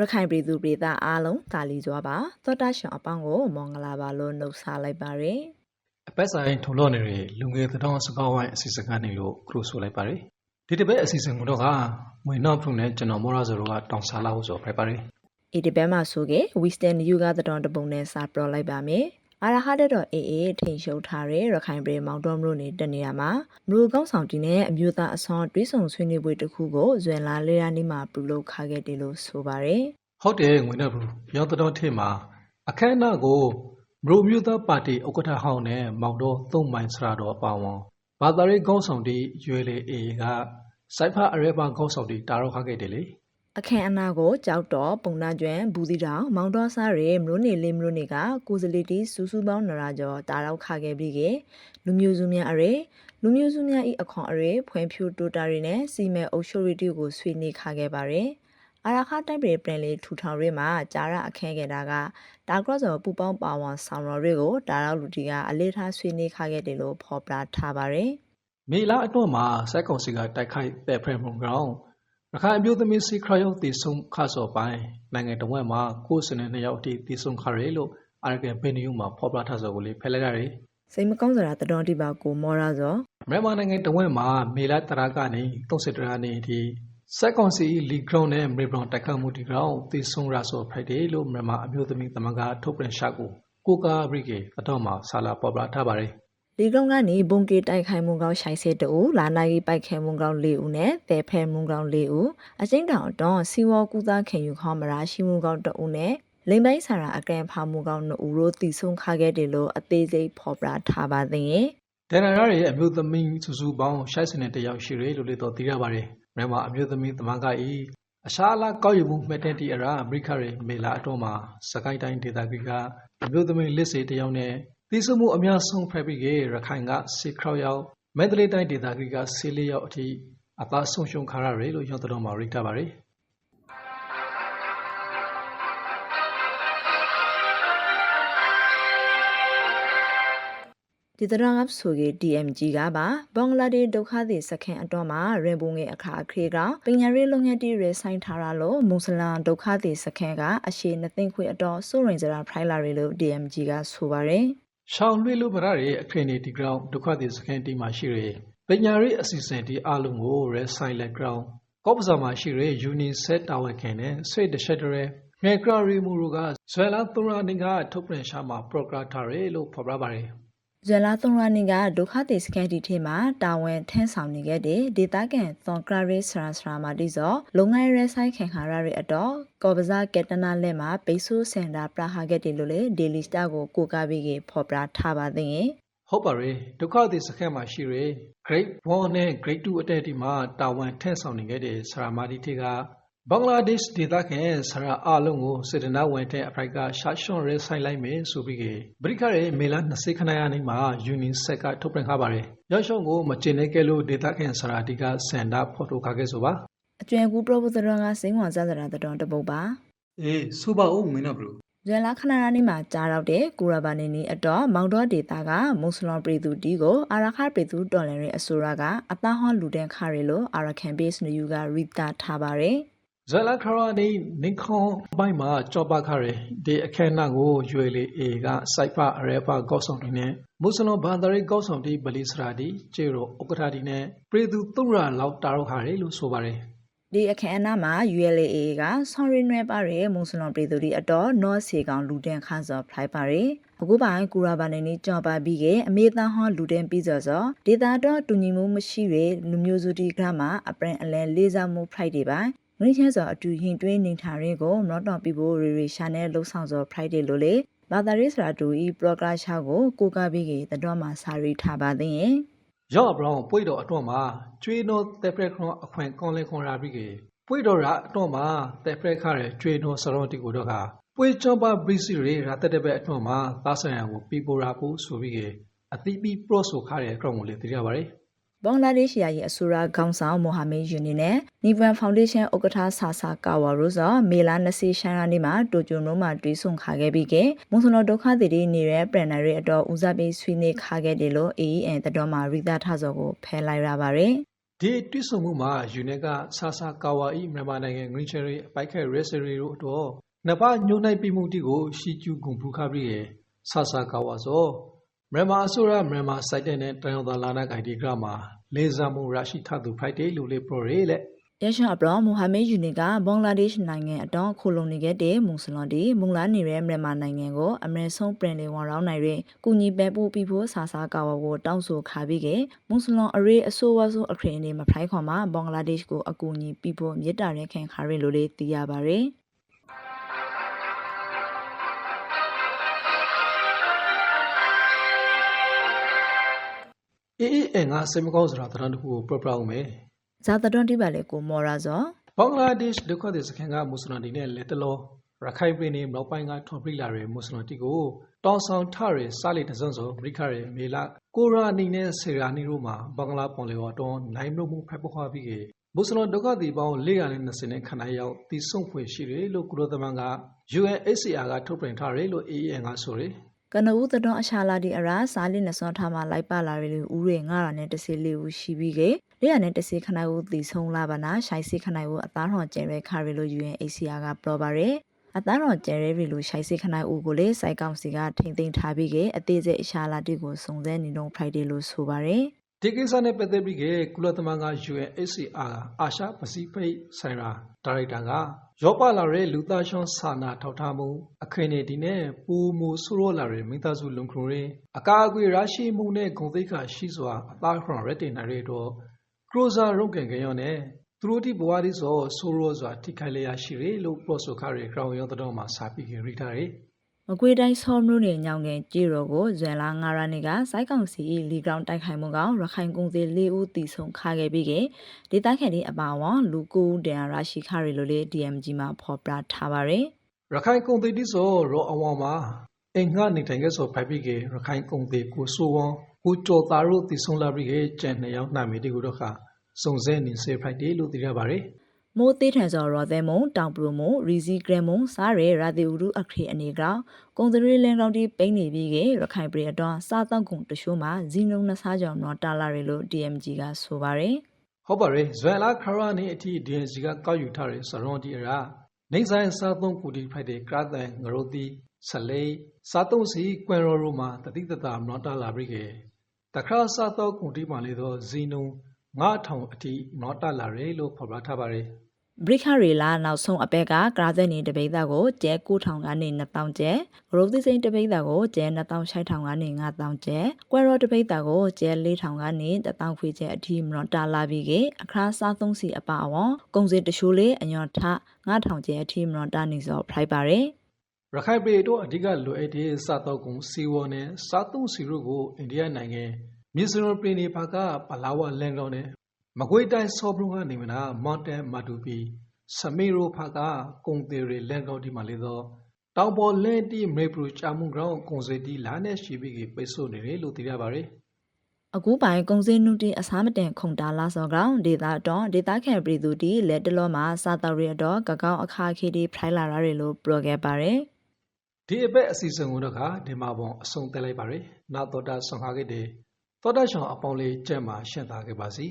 ရခိုင်ပြည်သူပြည်သားအားလုံးတာလီကြွားပါသောတာရှင်အပေါင်းကိုမင်္ဂလာပါလို့နှုတ်ဆက်လိုက်ပါရယ်အပတ်ဆိုင်ထုံလို့နေတဲ့လူငယ်သတောင်းစကားဝိုင်းအစီအစဉ်ကနေလို့ခလို့ဆိုလိုက်ပါတယ်ဒီတစ်ပတ်အစီအစဉ်ကတော့ကငွေနောက်ဖုန်နဲ့ကျွန်တော်မောရဇော်တို့ကတောင်းစားလာဖို့ဆိုဖိုက်ပါတယ်ဤဒီဘက်မှာဆိုကေ Western New ကသတော်တပုံနဲ့စာပရောလိုက်ပါမယ် အာရဟတတော်အေအေထိန်ရှုံထားတဲ့ရခိုင်ပြည်မောင်တော်မြို့နယ်တက်နေတာမှာမလူကောင်းဆောင်တီနဲ့အမျိုးသားအစောတွဲဆောင်ဆွေးနွေးပွဲတစ်ခုကိုဇွန်လလေးရက်နေ့မှာပြုလုပ်ခခဲ့တယ်လို့ဆိုပါရယ်ဟုတ်တယ်ငွေနောက်ဖုန်ရောက်သတောင်းထင်မှာအခမ်းအနားကိုမရိုမျိုးသားပါတီဥက္ကဋ္ဌဟောင်းနဲ့မောင်တော်သုံးမိုင်စရာတော်အပါဝန်ဘာသာရေးကောင်းဆောင်တီရွေလေအေကစိုက်ဖအရဲပါကောင်းဆောင်တီတာရောက်ခခဲ့တယ်လေ အခမ်းအနားကိုကြောက်တော်ပုံနာကျွမ်းဘူးစီတောင်မောင်တော်စားရဲမလို့နေလေးမလို့နေကကိုစလီတီစူးစူးပေါင်းနရာကျော်တာရောက်ခခဲ့ပြီးကလူမျိုးစုများအရဲလူမျိုးစုများဤအခွန်အရဲဖွံ့ဖြိုးတိုးတာတွေနဲ့စီမဲအုပ်ချုပ်ရီတီကိုဆွေးနွေးခခဲ့ပါတယ်အာရခတိုက်ပြည်ပြန်လေးထူထောင်ရဲမှာဂျာရအခဲခဲ့တာကတာကရော့စော်ပူပေါင်းပါဝန်ဆောင်တော်တွေကိုတာရောက်လူတီကအလေးထားဆွေးနွေးခခဲ့တယ်လို့ဖော်ပြထားပါတယ်မေလာအတွန်းမှာစိုက်ကောင်စီကတိုက်ခိုက်တဲ့ဖရမ်မုံကောင် ရခိုင်အမျိုးသမီးစီခရယောက်တီဆုံခါစောပိုင်းနိုင်ငံတော်ဝက်မှာကိုယ်စနေနှစ်ယောက်အထိတီဆုံခရဲလို့အာရကန်ပင်နယူမှာဖော်ပြထားစောကိုလေးဖယ်လိုက်ရတယ်စိတ်မကောင်းစရာတတော်တိပါကိုမောရစောမြန်မာနိုင်ငံတော်ဝက်မှာမေလာတရာကနေ30တရာနေအထိစိုက်ကောင်စီလီဂရောင်းနဲ့မေဘရောင်တိုက်ခိုက်မှုတီကောင်တီဆုံရဆိုဖိုက်တယ်လို့မြန်မာအမျိုးသမီးသမဂ္ဂထုတ်ပြန်ရှာကိုကိုကာဘရိကေအတော့မှာဆာလာပေါ်ပြထားပါတယ် လီကုံကနေဘုံကေတိုက်ခိုင်မှုကောင်းရှိုင်စေတူလာနာကြီးပိုက်ခဲမှုကောင်း၄ဦးနဲ့တဲဖဲမှုကောင်း၄ဦးအချင်းတောင်တော့စီဝေါကူသားခင်ယူခေါမရာရှိမှုကောင်းတဦးနဲ့လိမ်ပိုင်းဆရာအကန့်ဖာမှုကောင်း2ဦးတို့တည်ဆုံခခဲ့တယ်လို့အသေးစိတ်ဖော်ပြထားပါသေးရဲ့ဒန်နာရရဲ့အမျိုးသမီးစုစုပေါင်း60တယောက်ရှိတယ်လို့လည်းတော့သိရပါတယ်။မြန်မာအမျိုးသမီးသမဂ္ဂဤအရှာအလားကောက်ယူမှုမှတ်တမ်းတီအရာအမေရိကရဲ့မေလာအတွန်းမှာစကိုင်းတိုင်းဒေသကြီးကအမျိုးသမီးလစ်စေတယောက်နဲ့ သိစုမှုအများဆုံးဖက်ပြီးကရခိုင်ကစေခရောက်ရောက်မန္တလေးတိုင်းဒေသကြီးကဆေးလေးရောက်အထိအသားဆုံးရှုံခါရတယ်လို့ရောက်တော်မှာရိတ်ထားပါတယ်။ဒီတရငပ်ဆိုကေ DMG ကပါဘင်္ဂလားဒေ့ရှ်ဒုက္ခသည်စခန်းအတွန်းမှာရေပုံငယ်အခါအခရေကပညာရေးလုပ်ငန်းတီရဲဆိုင်ထားရလို့မွတ်စလန်ဒုက္ခသည်စခန်းကအရှိနှစ်သိန်းခွေအတော်စိုးရင်စရာဖိုင်လာရီလို့ DMG ကဆိုပါရယ် ရှောင်းလွှဲလို့မရတဲ့အခရင်ဒီ ground ဒုက္ခသည်စခန်းတီမှာရှိတဲ့ပညာရေးအစီအစဉ်တီအလုံးကို red silent ground ကော့ပဇာမှာရှိတဲ့ UNICEF တာဝန်ခံနဲ့ဆွေတရှက်တရဲငယ်ကရာရီမူတို့ကဇွဲလာသုံးရာနေကထုတ်ပြန်ရှာမှာ program ထားတယ်လို့ဖော်ပြပါတယ် ဇွန်လ3ရက်နေ့ကဒုက္ခသည်စခန်းတီထဲမှာတာဝန်ထမ်းဆောင်နေခဲ့တဲ့ဒေသခံသွန်ကရရေးဆရာဆရာမတိစောလုံငန်းရဲဆိုင်ခင်ခါရရဲအတော်ကော်ပဇာကက်တနာလက်မှာပိဆိုးစင်တာပရာဟာဂက်တီလို့လေဒေလီစတာကိုကိုကားပြီးကဖော်ပြထားပါသေးရဲ့ဟုတ်ပါရဲ့ဒုက္ခသည်စခန်းမှာရှိတဲ့ grade 1နဲ့ grade 2အတက်ဒီမှာတာဝန်ထမ်းဆောင်နေခဲ့တဲ့ဆရာမတီတွေက ဘင်္ဂလားဒေ့ရှ်ဒေသခံဆရာအလုံးကိုစေတနာဝန်တဲ့အဖရိကရှာရှွန်ရဲဆိုင်လိုက်မယ်ဆိုပြီးကဗြိခရဲ့မေလာ20ခဏရနေမှာ UNICEF ကထုတ်ပြန်ထားပါတယ်။ရောက်ရှုံကိုမကျင်နေကြလို့ဒေသခံဆရာတီကစန္ဒဖော်ထုတ်ခခဲ့ဆိုပါအကျွမ်းကူပရပုသရကစိန်ဝါဇဇရာတတော်တပုတ်ပါအေးဆိုပါဦးမင်းတို့ဘလို့ဇွန်လခဏရနေ့မှာကြားတော့တဲ့ကိုရဘာနေနီအတော်မောင်တော်ဒေတာကမွတ်စလင်ပြည်သူတီကိုအာရခပြည်သူတော်လန်ရဲ့အဆိုရကအသားဟောလူတဲ့ခါရီလို့အာရကန်ဘေးစ်နယူကရီတာထားပါတယ် ဇလခရာနေနိခွန်ဘိုင်မှာကြောပါခရဲဒီအခမ်းအနားကိုရွေလီအေကစိုက်ဖအရဲဖကောက်ဆောင်တွေနဲ့မွတ်စလင်ဘာသာရေးကောက်ဆောင်တီဗလီစရာတီကျေရောဥက္ကဋ္ဌတီနဲ့ပြည်သူသုံးရာလောက်တာရောက်ခရဲလို့ဆိုပါတယ်ဒီအခမ်းအနားမှာ ULA ကဆော်ရီနွဲပါရဲမွန်စလွန်ပြည်သူတွေအတော်နော့စီကောင်လူတန်ခါစော်ဖလိုက်ပါရဲအခုပိုင်းကူရာဘာနေနီကြော်ပါပြီးကအမေတန်ဟောလူတန်ပြီးစောစောဒေတာတော့တူညီမှုမရှိရလူမျိုးစုတီကမှာအပရင်အလဲလေးစားမှုဖလိုက်တွေပိုင်းမ င်းချင်းစောအတူရင်တွင်းနေထားရင်ကိုမနော့တော်ပြဖို့ရီရီရှာနဲ့လှုပ်ဆောင်စောဖလိုက်တယ်လို့လေဘာသာရေးစရာတူဤပရော့ဂရချာကိုကိုကပြီးကတတော်မှာစာရီထားပါသိရင်ရော့ဘရောင်းပွေတော်အတွန်းမှာကျွေးနောတက်ဖရက်ခွန်အခွင့်ကွန်လေခွန်ရာပြီးကေပွေတော်ရအတွန်းမှာတက်ဖရက်ခရဲကျွေးနောစရောတီကိုတော့ကပွေချောပါဘရီစီရေရတက်တဲ့ဘက်အတွန်းမှာသားဆိုင်ရန်ကိုပြပိုရာဖို့ဆိုပြီးကေအတိပီပရော့ဆိုခရဲအကြောင်းကိုလေသိရပါတယ် ဘင်္ဂလားဒေ့ရှ်ယာယီအဆိုရာခေါင်းဆောင်မိုဟာမက်ယူနီနဲ့နီဗန်ဖောင်ဒေးရှင်းဥက္ကဋ္ဌဆာဆာကာဝါရိုဇာမေလာ20ရှိုင်းရာနေ့မှာတိုကျိုနိုမှာတွဲဆုံခါခဲ့ပြီးကမွန်စလောဒုက္ခသည်တွေနေတဲ့ပရန်နာတွေအတော်ဦးစားပေးဆွေးနွေးခါခဲ့တယ်လို့ AEN တတော်မှာရိသထဆော်ကိုဖဲလိုက်ရပါတယ်ဒီတွစ်ဆုံမှုမှာယူနက်ကဆာဆာကာဝါဤမြန်မာနိုင်ငံ Green Cherry ဘိုက်ခဲ Racery တို့တော့နှစ်ပါးညှို့နှိုက်ပြီးမှုတီကိုရှီကျူဂုံဖူခါပြီးရဲ့ဆာဆာကာဝါဆို မြန်မာအစိုးရမြန်မာစိုက်တဲ့နဲ့တန်ရုံသာလာနာဂိုင်ဒီဂရမှာလေဆာမှုရရှိထသူဖိုက်တယ်လို့လေပရိုရဲလက်ရရှာအပရောမိုဟာမက်ယူနီကဘင်္ဂလားဒေ့ရှ်နိုင်ငံအတော့ခိုလုံနေခဲ့တဲ့မွန်စလွန်တီမုံလာနေတဲ့မြန်မာနိုင်ငံကိုအမေဆုံးပရင်လေဝါရောင်းနိုင်တဲ့ကုညီပဲပို့ပြီးဖို့ဆာဆာကာဝါကိုတောင်းဆိုခါပြီးကမွန်စလွန်အရေးအဆိုးဝါဆိုအခရင်နေမဖိုက်ခွန်မှာဘင်္ဂလားဒေ့ရှ်ကိုအကူအညီပြီးဖို့မြစ်တာရဲခင်ခါရလို့လေသိရပါတယ် အေးအေးအငါစိတ်မကောင်းစရာတရံတစ်ခုကိုပြပြအောင်မယ်ဇာတတွန်တိပါလေကိုမော်ရာဇောဘင်္ဂလားဒေ့ရှ်ဒုက္ခသည်စခန်းကမွတ်စလင်တွေနဲ့လက်တလောရခိုင်ပြည်နယ်မြောက်ပိုင်းကထွန်ပြလာတဲ့မွတ်စလင်တွေကိုတောင်ဆောင်ထရစားလေတစုံစုံအမေရိကရဲ့မေလာကိုရာနီနဲ့ဆေရာနီတို့မှာဘင်္ဂလားပွန်လေဝတွန်နိုင်လို့မှုဖက်ပွားပြီးကေမွတ်စလင်ဒုက္ခသည်ပေါင်း420နဲ့ခဏရောက်တည်ဆုံဖွယ်ရှိတယ်လို့ကုလသမဂ္ဂ UNHCR ကထုတ်ပြန်ထားတယ်လို့ AEN ကဆိုတယ် ကနဦးတတွန်အရှာလာဒီအရာစားလိနစွန်ထားမှာလိုက်ပါလာရလူဦးရေ900နဲ့တစီလေးဦးရှိပြီးကေလေးရနဲ့တစီခဏဦးတည်ဆုံးလာပါနာရှိုင်စီခဏဦးအသားဟွန်ကျဲရဲခါရလို့ UNHCR ကပြောပါရယ်အသားတော်ကျဲရဲရီလူရှိုင်စီခဏဦးကိုလေစိုက်ကောင်စီကထိမ့်သိမ်းထားပြီးကေအသေးစိတ်အရှာလာတိကိုစုံစဲနေတော့ Friday လို့ဆိုပါရယ် ဒီကိစ္စနဲ့ပတ်သက်ပြီးကကုလသမဂ္ဂ UNHCR အာရှပစိဖိတ်ဆိုင်ရာ ဒါရိုက်တာကရောပလာတဲ့ လူသားရှောင်းစာနာထောက်ထားမှု အခင်းနေဒီနဲ့ပူမူဆူရောလာတဲ့ မိသားစုလုံခရိုရင်အကာအကွယ်ရရှိမှုနဲ့ ဂုဏ်သိက္ခာရှိစွာ အသားခွန်ရက်တင်နိုင်တဲ့တော့ကရိုဇာရုံကန်ကရောနဲ့ သူတို့ဒီဘဝဒီဆိုဆိုရောစွာ ထိခိုက်လျက်ရှိတယ်လို့ ပြောဆိုခရတဲ့ ground ရောတော့မှာ စာပြီးကြရထားတယ် မကွေးတိုင်းဆောမျိုးနေညောင်ငယ်ကြေရောကိုဇွန်လာ9ရက်နေ့ကစိုက်ကောင်စီလီဂရောင်းတိုက်ခိုင်မှုကောင်ရခိုင်ကုန်သေး၄ဦးတီဆုံခါခဲ့ပြီးကဒေသခံတွေအပါအဝင်လူကိုတန်ရရှိခရီလိုလေ DMG မှာဖော်ပြထားပါရယ်ရခိုင်ကုန်သေးတိဆိုရောအဝါမှာအင်္ဂါနေထိုင်ခဲ့ဆိုဖိုက်ပြီးကရခိုင်ကုန်သေးကိုဆိုဝံကိုကျော်သားတို့တည်ဆုံလာပြီးကကျန်နှစ်ယောက်နှမီတီကိုတော့ခစုံစဲနေစေဖိုက်တယ်လို့သိရပါတယ် မိုးသေးထန်စော်ရော်သဲမုံတောင်ပရိုမုံရီစီဂရမုံစားရဲရာတီဥရုအခရီအနေကောင်ကုံသရီလန်ကောင်တီပိန်းနေပြီးကရခိုင်ပြည်အတွန်းစားတောက်ကုန်တရှိုးမှာဇီနုံနှစားကြောင်တော့တာလာရလို့ DMG ကဆိုပါရယ်ဟုတ်ပါတယ်ဇွဲလာခရနီအထိ DNC ကကောက်ယူထားတဲ့စရွန်တီအရာနေဆိုင်စားသုံးကူတီဖိုက်တဲ့ကရတန်ငရိုတီဆလေစားသုံးစီကွန်ရောရိုမှာတတိတတာမနောတာလာပြီးကတခါစားတော့ကူတီမှလေတော့ဇီနုံ9000အထိမနောတာလာရဲလို့ဖော်ပြထားပါတယ် ဘရိခရီလာနောက်ဆုံးအပက်ကကရာဇက်နေတပိတ်သားကိုကျဲ9000ကနေ2000ကျဲဂရုသီစိန်တပိတ်သားကိုကျဲ2600ကနေ9000ကျဲကွဲရောတပိတ်သားကိုကျဲ4000ကနေ1000ခွေကျဲအထိမနော်တာလာပြီးကအခါစားသုံးစီအပအဝံကုံစင်တရှိုးလေးအညော်ထ9000ကျဲအထိမနော်တာနေစောဖရိုက်ပါရယ်ရခိုင်ပြည်တို့အဓိကလိုအပ်တဲ့စားတော့ကုန်စီဝေါ်နဲ့စားသုံးစီတို့ကိုအိန္ဒိယနိုင်ငံမြေစရုံပြည်နေပါကပလာဝလန်ကောင်နဲ့ မကွေးတိုင်းဆောဘရုံကနေမနာမော်တန်မာတူပီစမီရိုဖာကကုံသေးရလန်ကောင်ဒီမှာလေတော့တောင်ပေါ်လန်တီမေပရူချာမှုကောင်ကုံစတီလာနဲ့ရှိပြီးပိတ်ဆို့နေတယ်လို့သိရပါတယ်အခုပိုင်ကုံစင်းနုတီအစားမတင်ခုံတာလာစောကောင်ဒေတာတော့ဒေတာခဲပြည်သူတီလက်တလောမှာစားတော်ရတော့ကကောက်အခါခေတီဖရိုင်လာရရလို့ပြောခဲ့ပါရယ်ဒီအပတ်အစီအစဉ်ကိုတော့ခါဒီမှာပုံအဆုံးသတ်လိုက်ပါရယ်နောက်တော့တာဆောင်ခါခဲ့တဲ့သောတာရှောင်းအပေါင်းလေးကြက်မှာရှင်းသားခဲ့ပါစီ